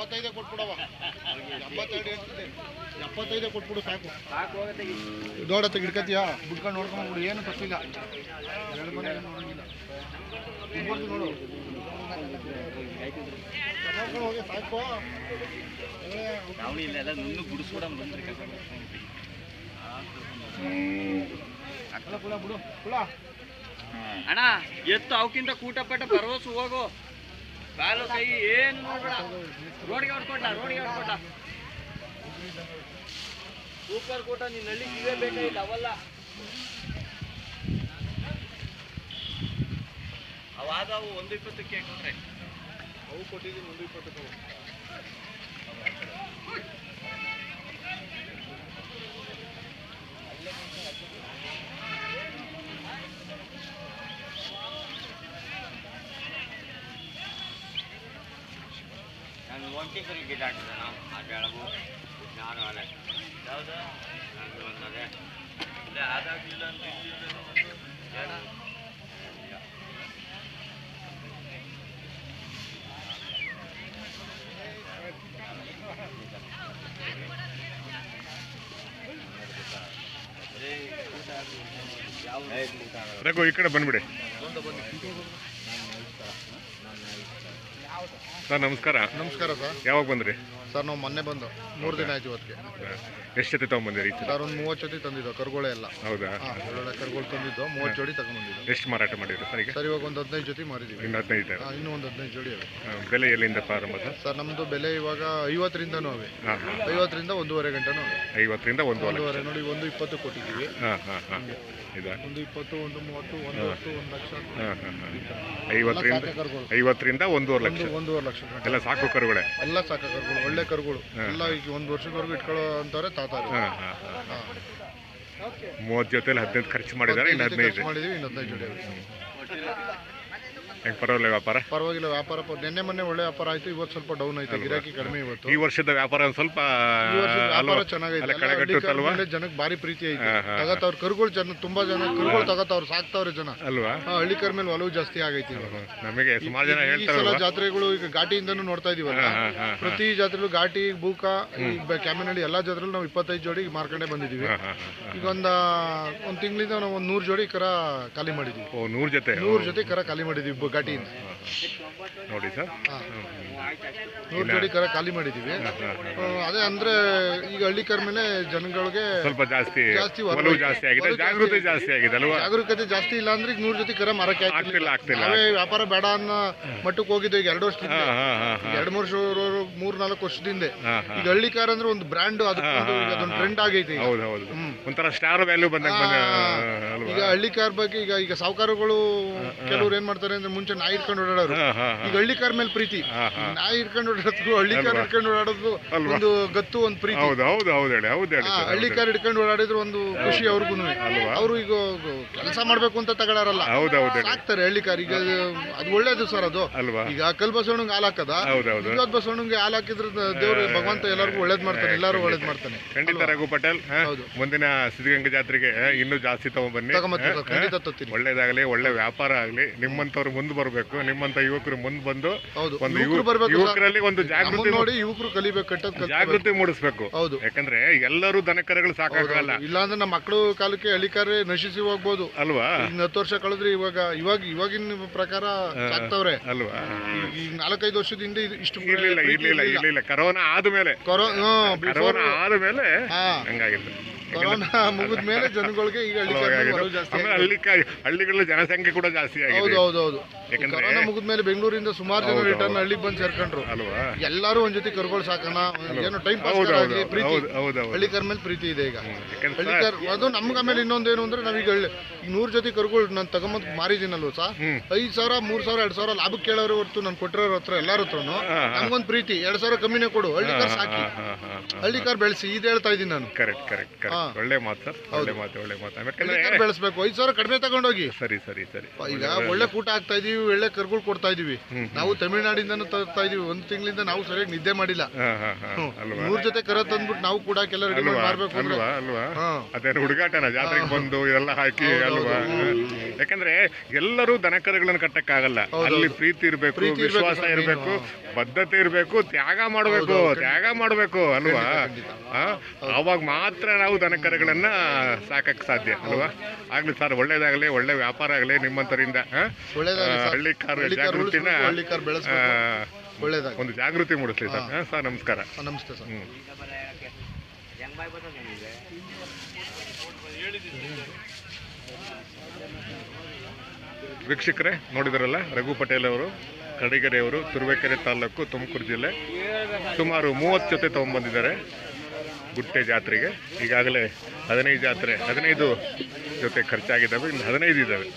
ಎಪ್ಪತ್ತೈದೇ ಕೊಟ್ಬಿಡವ ಎಪ್ಪತ್ತೆರಡು ಎಷ್ಟಿದೆ ಎಪ್ಪತ್ತೈದೇ ಕೊಟ್ಬಿಡು ಸಾಕು. ದೊಡ್ಡ ಹಿಡ್ಕತೀಯಾ ಬಿಡ್ಕೊಂಡು ನೋಡ್ಕೊಂಡ್ಬಿಡು ಏನು ತಪ್ಪಿಲ್ಲ. ಎರಡು ಮನೆ ನೋಡಂಗಿಲ್ಲ. ನೋಡು. ಹೋಗಿ ಸಾಕು. ಎಲ್ಲ ನುಣ್ಣು ಬಂದ್ರಿ ಬಿಡು. ಅಣ್ಣ ಎತ್ತು ಅವಕ್ಕಿಂತ ಕೂಟಪಟ್ಟ ಭರವಸೆ ಹೋಗು. ಕಾಲು ಕೈ ಏನು ನೋಡ್ಬೇಡ. ರೋಡ್ಗೆ ಹೊಡ್ಕೊಟ್ಟ ರೋಡ್ಗೆ ಹೊಡ್ಕೊಟ್ಟ ಸೂಪರ್ ಕೋಟ ನಿನ್ನ ಹಳ್ಳಿ ಇವೇ ಬೇಕಾಗಿಲ್ಲ ಅವಲ್ಲ. ಅವಾದವು ಒಂದು ಇಪ್ಪತ್ತಕ್ಕೆ ಕೊಟ್ರೆ ಅವು ಕೊಟ್ಟಿದ್ದೀನಿ ಒಂದು ಇಪ್ಪತ್ತು ತಗೋ. ನಾನು ಒಂಟಿ ಕರಿ ಗಿಡ ಹಾಕಿದೆ ನಾವು ಆ ಬೆಳಗು ನಾನು ಅಲೆ ಯಾವುದು ನಾನು ಒಂದು ಅದೇ ಇಲ್ಲ ಅದಾಗಲಿಲ್ಲ ಅಂತ ಇದ್ದಿದ್ದು ಏನು? ರಘು ಈ ಕಡೆ ಬಂದ್ಬಿಡಿ ಸರ್ ನಮಸ್ಕಾರ. ನಮಸ್ಕಾರ ಸರ್. ಯಾವಾಗ ಬಂದ್ರಿ? ಸರ್ ನಾವು ಮೊನ್ನೆ ಬಂದು ಮೂರು ದಿನ ಆಯ್ತು ಇವತ್ತಿಗೆ. ಎಷ್ಟು ಜೊತೆ ತೊಗೊಂಬಂದಿರಿ ಸರ್ ಒಂದು ಮೂವತ್ತು ಜೊತೆ ತಂದಿದ್ದು ಕರುಗೋಳೆ ಎಲ್ಲ ಹೌದಾ? ಒಳ್ಳೊಳ್ಳೆ ಕರುಗಳು ತಂದಿದ್ದು ಮೂವತ್ತು ಜೋಡಿ ತಗೊಂಡ್ಬಂದಿದ್ದು ಎಷ್ಟು ಮಾರಾಟ ಮಾಡಿದ್ರು ಸರ್ ಈಗ? ಸರ್ ಇವಾಗ ಒಂದು ಹದಿನೈದು ಜೊತೆ ಮಾರಿದ್ದೀವಿ ಇನ್ನು ಹದಿನೈದು. ಹಾಂ ಇನ್ನೂ ಒಂದು ಹದಿನೈದು ಜೋಡಿ ಅವೆ ಬೆಲೆ ಎಲ್ಲಿಂದ ಪ್ರಾರಂಭ ಸರ್? ಸರ್ ನಮ್ಮದು ಬೆಲೆ ಇವಾಗ ಐವತ್ತರಿಂದನೂ ಅವೆ ಹಾಂ ಹಾಂ ಐವತ್ತರಿಂದ ಒಂದೂವರೆ ಗಂಟೆನೂ ಅವೆ ಐವತ್ತರಿಂದ ಒಂದು ಲಕ್ಷ. ಒಂದೂವರೆ ನೋಡಿ ಒಂದು ಇಪ್ಪತ್ತು ಕೊಟ್ಟಿದ್ದೀವಿ. ಹಾಂ ಹಾಂ ಹಾಂ. ಇದಾ? ಒಂದು ಇಪ್ಪತ್ತು ಒಂದು ಮೂವತ್ತು ಒಂದು ಹತ್ತು ಒಂದು ಲಕ್ಷ. ಹಾಂ ಹಾಂ ಹಾಂ. ಐವತ್ತರಿಂದ ಕರುಗಳು. ಐವತ್ತರಿಂದ ಒಂದೂವರೆ ಲಕ್ಷ. ಒಂದು ಒಂದೂವರೆ ಲಕ್ಷ. ಗಂಟೆ ಎಲ್ಲ ಸಾಕು ಕರುಗಳೇ? ಎಲ್ಲ ಸಾಕು ಕರುಗಳು. ಒಳ್ಳೆ ಕರುಗಳು. ಎಲ್ಲ ಈಗ ಒಂದು ವರ್ಷದವರೆಗೂ ಇಟ್ಕೊಳ್ಳೋ ಅಂತಾರೆ ತಾತಾರು. ಮೂವತ್ತು ಜೊತೆಲಿ ಹದಿನೈದು ಖರ್ಚು ಮಾಡಿದ್ದಾರೆ ಇನ್ನು ಹದಿನೈದು ಇದೆ ಮಾಡಿದೀವಿ ಇನ್ನು ಹದಿನೈದು ಜೋಡಿ ಹೆಂಗೆ ಪರವಾಗಿಲ್ಲ ವ್ಯಾಪಾರ? ಪರವಾಗಿಲ್ಲ ವ್ಯಾಪಾರ ಪ- ನಿನ್ನೆ ಮೊನ್ನೆ ಒಳ್ಳೆ ವ್ಯಾಪಾರ ಆಯ್ತು ಇವತ್ತು ಸ್ವಲ್ಪ ಡೌನ್ ಆಯ್ತು ಗಿರಾಕಿ ಕಡಿಮೆ ಇವತ್ತು. ಈ ವರ್ಷದ ವ್ಯಾಪಾರ ಒಂದ್ ಸ್ವಲ್ಪ ಈ ವರ್ಷದ ವ್ಯಾಪಾರ ಅಲ್ವಾ? ಚೆನ್ನಾಗೈತೆ. ಅಲ್ಲ ಹಳ್ಳಿ ಜನಕ್ಕೆ ಭಾರಿ ಪ್ರೀತಿ ಐತೆ. ಹಾ, ಹಾ, ತಗತ್ತವ್ರ ಕರುಗಳು ಜನ ತುಂಬಾ ಜನ ಕರುಗಳು ತಗತ್ತವ್ರು ಸಾಕ್ತವ್ರೆ ಜನ. ಅಲ್ವಾ? ಹಾ, ಹಳ್ಳಿ ಕರ್ ಮೇಲೆ ಒಲವು ಜಾಸ್ತಿ ಆಗೈತಿ ಇವಾಗ. ನಮಗೆ ಸುಮಾರು ಜನ ಈ ಸಲ ಹೇಳ್ತಾರಲ್ವಾ? ಜಾತ್ರೆಗಳು ಈಗ ಘಾಟಿಯಿಂದನೂ ನೋಡ್ತಾ ಇದೀವಲ್ಲ? ಹಾ, ಹಾ, ಹಾ. ಪ್ರತಿ ಜಾತ್ರೆಗಳು ಘಾಟಿ ಬೂಕ ಈ ಬ- ಕ್ಯಾಮನಹಳ್ಳಿ ಎಲ್ಲಾ ಜಾತ್ರೆಗಳು ನಾವು ಇಪ್ಪತ್ತೈದು ಜೋಡಿ ಮಾರ್ಕಂಡೆ ಬಂದಿದೀವಿ. ಹಾಂ ಹಾಂ ಹಾಂ ಈಗ ಒಂದ ಒಂದ್ ತಿಂಗಳಿಂದ ನಾವು ಒಂದ್ ನೂರ್ ಜೋಡಿ ಕರ ಖಾಲಿ ಮಾಡಿದೀವಿ. ಓ ನೂರು ಜೊತೆ? ನೂರ್ ಜೊತೆ ಕರ ಖಾಲಿ ಮಾಡಿದೀವಿ ಘಾಟಿಯಿಂದ ನೋಡಿ ಸರ್ ಹಾ. ನೂರು ಜೋಡಿ ಕರ ಖಾಲಿ ಮಾಡಿದೀವಿ. ಅದೇ ಅಂದ್ರೆ ಈಗ ಹಳ್ಳಿ ಕರ್ ಮೇಲೆ ಜನಗಳಿಗೆ ಸ್ವಲ್ಪ ಜಾಸ್ತಿ ಜಾಸ್ತಿ ಒಲವು ಜಾಸ್ತಿ ಆಗಿದೆ. ಜಾಗೃತಿ ಜಾಸ್ತಿ ಆಗಿದೆ ಅಲ್ವಾ? ಜಾಗರೂಕತೆ ಜಾಸ್ತಿ ಇಲ್ಲ ಅಂದ್ರೆ ಈಗ ನೂರು ಜೊತೆ ಕರ ಮರಕ್ಕೆ ಆಗ್ತಿಲ್ಲ, ವ್ಯಾಪಾರ ಬೇಡ ಅನ್ನೋ ಮಟ್ಟಕ್ಕೆ ಹೋಗಿದ್ದು ಈಗ ಎರಡು ಹಾಂ ಎರಡು ಮೂರು ವರ್ಷ ಮೂರ್ ನಾಲ್ಕು ವರ್ಷದಿಂದ. ಈಗ ಹಳ್ಳಿ ಕಾರ್ ಅಂದ್ರೆ ಒಂದು ಬ್ರ್ಯಾಂಡ್ ಅದೊಂದು ಟ್ರೆಂಡ್ ಆಗೈತೆ. ಒಂಥರ ಸ್ಟಾರ್ ವ್ಯಾಲ್ಯೂ ಬಂದಾಗ ಬಂದ ಈಗ ಹಳ್ಳಿ ಕಾರ್ ಬಗ್ಗೆ ಈಗ ಈಗ ಸಾವುಕಾರಗಳು ಕೆಲವ್ರು ಏನ್ ಮಾಡ್ತಾರೆ ಅಂದ್ರೆ ಮುಂಚೆ ನಾಯಿ ಇಟ್ಕೊಂಡು ಓಡಾಡೋರು. ಈಗ ಹಳ್ಳಿ ಕಾರ್ ಮೇಲೆ ಪ್ರೀತಿ. ನಾಯಿ ಹಿಡ್ಕೊಂಡು ಓಡಾಡೋದು ಹಳ್ಳಿ ಕಾರ್ ಹಿಡ್ಕೊಂಡು ಓಡಾಡೋದು ಅಲ್ವಾ? ಒಂದು ಗತ್ತು ಒಂದು ಪ್ರೀತಿ. ಹೌದು ಹೌದು ಹೌದು ಹೇಳಿ ಹೌದು ಹೇಳಿ ಸರ್ ಹಳ್ಳಿ ಕಾರ್ ಹಿಡ್ಕೊಂಡು ಓಡಾಡಿದ್ರು ಒಂದು ಖುಷಿ ಅವ್ರಿಗೂ. ಅವರು ಈಗ ಕೆಲಸ ಮಾಡ್ಬೇಕು ಅಂತ ತಗೊಳಾರಲ್ಲ. ಹೌದು ಹೌದು ಹೇಳಿ. ಸಾಕ್ತಾರೆ ಹಳ್ಳಿ ಕಾರ್. ಈಗ ಅದು ಒಳ್ಳೇದು ಸರ್ ಅದು. ಅಲ್ವಾ? ಈಗ ಕಲ್ ಬಸವಣ್ಣಂಗೆ ಹಾಲು ಹಾಕದ? ಹೌದು ಹೌದು. ಇವತ್ತು ಬಸವಣ್ಣಂಗೆ ಹಾಲು ಹಾಕಿದ್ರೆ ದೇವ್ರು ಭಗವಂತ ಎಲ್ಲರಿಗೂ ಒಳ್ಳೇದ್ ಮಾಡ್ತಾನೆ ಎಲ್ಲರೂ ಒಳ್ಳೇದ್ ಮಾಡ್ತಾನೆ. ಖಂಡಿತ ರಘು ಪಟೇಲ್ ಹಾ? ಹೌದು. ಮುಂದಿನ ಸಿದ್ಧಗಂಗಾ ಜಾತ್ರೆಗೆ ಹಾ, ಇನ್ನೂ ಜಾಸ್ತಿ ತಗೊಂಡ್ಬನ್ನಿ ತಗೊಂಬತ್ತೀನಿ? ಸರ್, ಖಂಡಿತ ತತ್ತೀನಿ ಒಳ್ಳೇದಾಗಲಿ ಒಳ್ಳೆ ವ್ಯಾಪಾರ ಆಗಲಿ ನಿಮ್ಮಂಥವ್ರು ಮುಂದೆ ಬರಬೇಕು ನಿಮ್ಮಂಥ ಯುವಕರು ಮುಂದೆ ಬಂದು ಹೌದು ಒಂದು ಯುವಕರು ಯುವ- ಬರ್ಬೇಕು ಸರ್. ಯುವಕರಲ್ಲಿ ಒಂದು ಜಾಗೃತಿ ನೋಡಿ ಯುವಕರು ಕಲಿಬೇಕು ಜಾಗೃತಿ ಮೂಡಿಸ್ಬೇಕು. ಹೌದು. ಯಾಕಂದ್ರೆ ಎಲ್ಲರೂ ದನಕರಗಳು ಸಾಕಾಗಲ್ಲ. ಇಲ್ಲಾಂದ್ರೆ ನಮ್ಮ ಮಕ್ಕಳು ಕಾಲಕ್ಕೆ ಅಳಿಕಾರೆ ನಶಿಸಿ ಹೋಗ್ಬೋದು. ಅಲ್ವಾ? ಹತ್ತು ವರ್ಷ ಕಳೆದ್ರೆ ಇವಾಗ ಇವಾಗ ಇವಾಗಿನ ಪ್ರಕಾರ ಸಾಕ್ತವ್ರೆ. ಅಲ್ವಾ? ಈಗ- ನಾಲ್ಕೈದು ವರ್ಷದಿಂದ ಇಷ್ಟು ಇರ್ಲಿಲ್ಲ ಇರ್ಲಿಲ್ಲ ಇರ್ಲಿಲ್ಲ. ಕರೋನಾ ಆದ್ಮೇಲೆ. ಕರೋನಾ ಆದ್ಮೇಲೆ ಹಂಗಾಗಿತ್ತು ಕೊರೋನಾ ಮುಗಿದ ಮೇಲೆ ಜನಗಳಿಗೆ ಈಗ ಹಳ್ಳಿ ಕಾರ್ ಮೇಲೆ ಜಾಸ್ತಿ ಆಮೇಲೆ ಆಗಿದೆ. ಹಳ್ಳಿ ಕ- ಹಳ್ಳಿಗಳಲ್ಲಿ ಜನಸಂಖ್ಯೆ ಕೂಡ ಜಾಸ್ತಿ ಹೌದು ಆಗಿದೆ ಹೌದು. ಹೌದು ಕೊರೋನಾ ಮುಗಿದ ಮೇಲೆ ಬೆಂಗಳೂರಿಂದ ಸುಮಾರು ಜನ ರಿಟರ್ನ್. ಹಳ್ಳಿಗೆ ಬಂದು ಸೇರ್ಕೊಂಡ್ರು. ಅಲ್ವಾ? ಎಲ್ಲರೂ ಒಂದ್ ಜೊತೆ ಕರ್ಗಳು ಸಾಕಣ ಏನೋ ಟೈಮ್ ಪ್ರೀತಿ. ಹೌದು ಹೌದು ಹೌದು. ಹಳ್ಳಿ ಕಾರ್ ಮೇಲೆ ಪ್ರೀತಿ ಇದೆ ಈಗ. ಹಳ್ಳಿಕರ್ ಹಳ್ಳಿ ಕಾರ್ ಅದು ನಮ್ಗೆ ಆಮೇಲೆ ಇನ್ನೊಂದೇನು ಅಂದ್ರೆ ನಾವೀಗ ಹಳ್ಳಿ ಈಗ ನೂರು ಜೊತೆ ಕರುಗಳು ನಾನು ತಗೊಂಬಂದು ಮಾರಿದ್ದೀನಲ್ವ ಸಾ? ಐದ್ ಸಾವಿರ ಮೂರು ಸಾವಿರ ಎರಡು ಸಾವಿರ ಲಾಭಕ್ಕೆ ಕೇಳೋರು ಹೊರತು ನಾನು ಕೊಟ್ಟಿರೋರ ಹತ್ರ ಎಲ್ಲರ ಹತ್ರನು ನಮ್ಗೊಂದು ಪ್ರೀತಿ. ಎರಡು ಸಾವಿರ ಕಮ್ಮಿನೇ ಕೊಡು. ಹಳ್ಳಿ ಕಾರ್ ಸಾಕಿ. ಹಳ್ಳಿ ಕಾರ್ ಬೆಳೆಸಿ ಇದು ಹೇಳ್ತಾ ಇದ್ದೀನಿ ನಾನು. ಕರೆಕ್ಟ್. ಕರೆಕ್ಟ್ ಒಳ್ಳೆ ಮಾತು ಸರ್. ಒಳ್ಳೆ ಮಾತು ಒಳ್ಳೆ ಮಾತು. ಆಮೇಲೆ ಯಾಕಂದ್ರೆ ಬೆಳೆಸ್ಬೇಕು. ಐದು ಸಾವಿರ ಕಡಿಮೆ ತಗೊಂಡೋಗಿ. ಸರಿ ಸರಿ ಸರಿ. ಈಗ ಒಳ್ಳೆ ಕೂಟ ಆಗ್ತಾ ಇದೀವಿ ಒಳ್ಳೆ ಕರ್ಗಳು ಕೊಡ್ತಾ ಇದೀವಿ. ನಾವು ತಮಿಳ್ನಾಡಿಂದನೂ ತರ್ತಾ ಇದೀವಿ. ಒಂದ್ ತಿಂಗಳಿಂದ ನಾವು ಸರಿಯಾಗಿ ನಿದ್ದೆ ಮಾಡಿಲ್ಲ. ಮೂರ್ ಜೊತೆ ಕರ ತಂದ್ಬಿಟ್ಟು ನಾವು ಕೂಡ ಕೆಲವರಿಗೆ ರೆಡಿ ಅಲ್ವಾ ಮಾಡ್ಬೇಕು ಅಲ್ವಾ? ಅಲ್ವಾ? ಹಾ. ಹುಡುಗಾಟನ? ಜಾತ್ರೆಗೆ ಬಂದು ಇದೆಲ್ಲ ಹಾಕಿ ಅಲ್ವಾ? ಯಾಕಂದ್ರೆ ಎಲ್ಲರೂ ದನಕರುಗಳನ್ನ ಕಟ್ಟಕ್ಕಾಗಲ್ಲ. ಅಲ್ಲಿ ಪ್ರೀತಿ ಇರಬೇಕು ವಿಶ್ವಾಸ ಇರಬೇಕು ಬದ್ಧತೆ ಇರಬೇಕು ತ್ಯಾಗ ಮಾಡಬೇಕು ತ್ಯಾಗ ಮಾಡಬೇಕು ಅಲ್ವಾ? ಆ? ಅವಾಗ ಮಾತ್ರ ನಾವು ದನಕರಗಳನ್ನ ಸಾಕಕ್ಕೆ ಸಾಧ್ಯ ಅಲ್ವಾ? ಆಗ್ಲಿ ಸರ್ ಒಳ್ಳೇದಾಗಲಿ ಒಳ್ಳೆ ವ್ಯಾಪಾರ ಆಗಲಿ ನಿಮ್ಮಂತರಿಂದ ಹಳ್ಳಿ ಕಾರು ಜಾಗೃತಿನ ಒಂದು ಜಾಗೃತಿ ಮೂಡಿಸ್ಲಿ ಸರ್ ಸರ್ ನಮಸ್ಕಾರ. ನಮಸ್ತೆ ಸರ್ ಹ್ಮ್ ಹೆಂಗ್ ಬಾಯ್ ಬರ್ತದೆ ನಿಮಗೆ ವೀಕ್ಷಕರೇ ನೋಡಿದ್ರಲ್ಲ ರಘು ಪಟೇಲ್ ಅವರು ಕಡಿಗೆರೆಯವರು ತುರುವೇಕೆರೆ ತಾಲೂಕು ತುಮಕೂರು ಜಿಲ್ಲೆ. ಸುಮಾರು ಮೂವತ್ತು ಜೊತೆ ತೊಗೊಂಬಂದಿದ್ದಾರೆ ಗುಟ್ಟೆ ಜಾತ್ರೆಗೆ ಈಗಾಗಲೇ ಹದಿನೈದು ಜಾತ್ರೆ, ಹದಿನೈದು ಜೊತೆ ಖರ್ಚಾಗಿದ್ದಾವೆ, ಇನ್ನು ಹದಿನೈದು ಇದ್ದಾವೆ.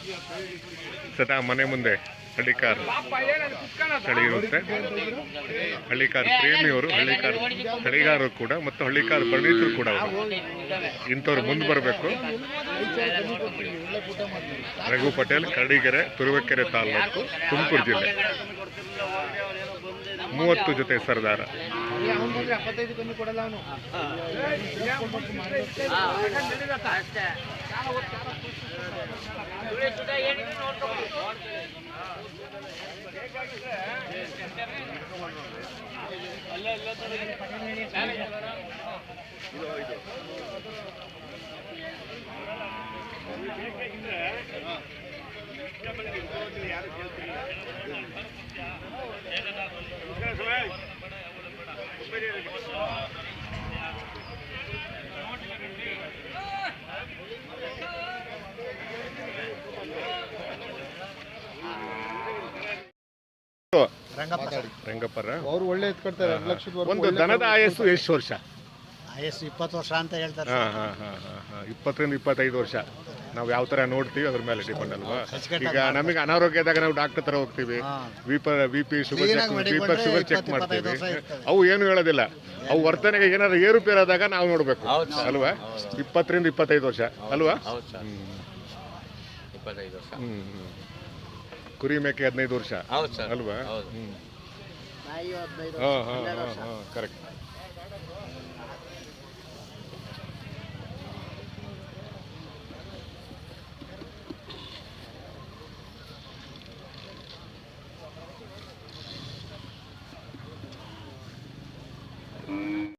ಸದಾ ಮನೆ ಮುಂದೆ ಹಳ್ಳಿಕಾರ್ ತಳಿ ಇರುತ್ತೆ ಹಳ್ಳಿಕಾರ್ ಪ್ರೇಮಿಯವರು, ಹಳ್ಳಿಕಾರ್ ತಳಿಗಾರರು ಕೂಡ ಮತ್ತು ಹಳ್ಳಿಕಾರ್ ಪರಿಣಿತರು ಕೂಡ ಅವರು ಇಂಥವ್ರು ಮುಂದೆ ಬರಬೇಕು. ರಘು ಪಟೇಲ್, ಕರಡಿಗೆರೆ, ತುರುವೇಕೆರೆ ತಾಲೂಕು ತುಮಕೂರು ಜಿಲ್ಲೆ. ಮೂವತ್ತು ಜೊತೆ ಸರ್ದಾರ. ಕೊಡಲ್ಲ ಅವನು ರಂಗಪ್ಪರ ಅವ್ರು? ಒಳ್ಳೆ ಎತ್ಕೊಡ್ತಾರೆ ಎರಡು ಒಂದು ದನದ ಆಯಸ್ಸು ಎಷ್ಟು ವರ್ಷ? ಆಯಸ್ಸು ಇಪ್ಪತ್ತು ವರ್ಷ ಅಂತ ಹೇಳ್ತಾರೆ ಹಾ ಹಾ ಹಾ ಹಾ ಹಾ. ಇಪ್ಪತ್ತರಿಂದ ಇಪ್ಪತ್ತೈದು ವರ್ಷ. ನಾವು ಯಾವ ತರ ನೋಡ್ತೀವಿ ಅದ್ರ ಮೇಲೆ ಡಿಪೆಂಡ್ ಅಲ್ವಾ? ಈಗ ನಮಗೆ ಅನಾರೋಗ್ಯದಾಗ ನಾವು ಡಾಕ್ಟರ್ ತರ ಹೋಗ್ತೀವಿ. ವಿಪ ಪಿ ಬಿ ಪಿ ಶುಗರ್ ಚೆಕ್ ವಿಪರ್ ಶುಗರ್ ಚೆಕ್ ಮಾಡ್ತೀವಿ. ಅವು ಏನು ಹೇಳೋದಿಲ್ಲ. ಅವು ವರ್ತನೆಗೆ ಏನಾದ್ರು ಏರುಪೇರು ಆದಾಗ ನಾವು ನೋಡಬೇಕು. ಅಲ್ವಾ? ಇಪ್ಪತ್ತರಿಂದ ಇಪ್ಪತ್ತೈದು ವರ್ಷ. ಅಲ್ವಾ? ಹೌದು ಸರ್ ಹ್ಮ್. ಇಪ್ಪತ್ತೈದು ವರ್ಷ ಹ್ಮ್ ಹ್ಮ್. ಕುರಿ ಮೇಕೆ ಹದಿನೈದು ವರ್ಷ. ಹೌದು ಸರ್. ಅಲ್ವಾ? ಹೌದು. ಹ್ಮ್. ಹಾಂ ಹಾಂ ಹಾಂ ಕರೆಕ್ಟ್